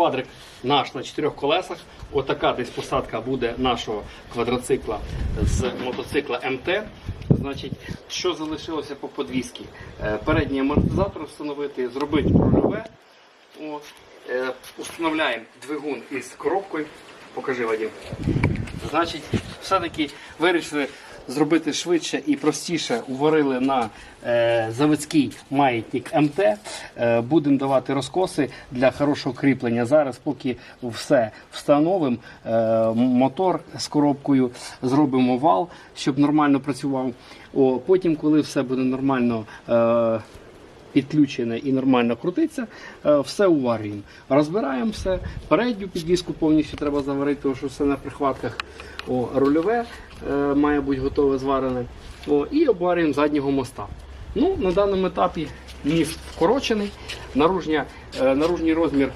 квадрик наш на чотирьох колесах. Отака десь посадка буде нашого квадроцикла з мотоцикла МТ. Значить, що залишилося по подвісці? Е, Передній амортизатор встановити, зробити рульове. Е, Установляємо двигун із коробкою. Покажи Вадим. Значить, все-таки вирішили зробити швидше і простіше. Уварили на е, заводський маятник МТ. Е, будемо давати розкоси для хорошого кріплення. Зараз, поки все встановимо, е, мотор з коробкою зробимо вал, щоб нормально працював. О, потім, коли все буде нормально. Підключене і нормально крутиться, е, все уварюємо. Розбираємо все. Передню підвіску повністю треба заварити, тому що все на прихватках. О, рульове е, має бути готове зварене. О, і обварюємо заднього моста. Ну, на даному етапі міст вкорочений, наружня, е, наружній розмір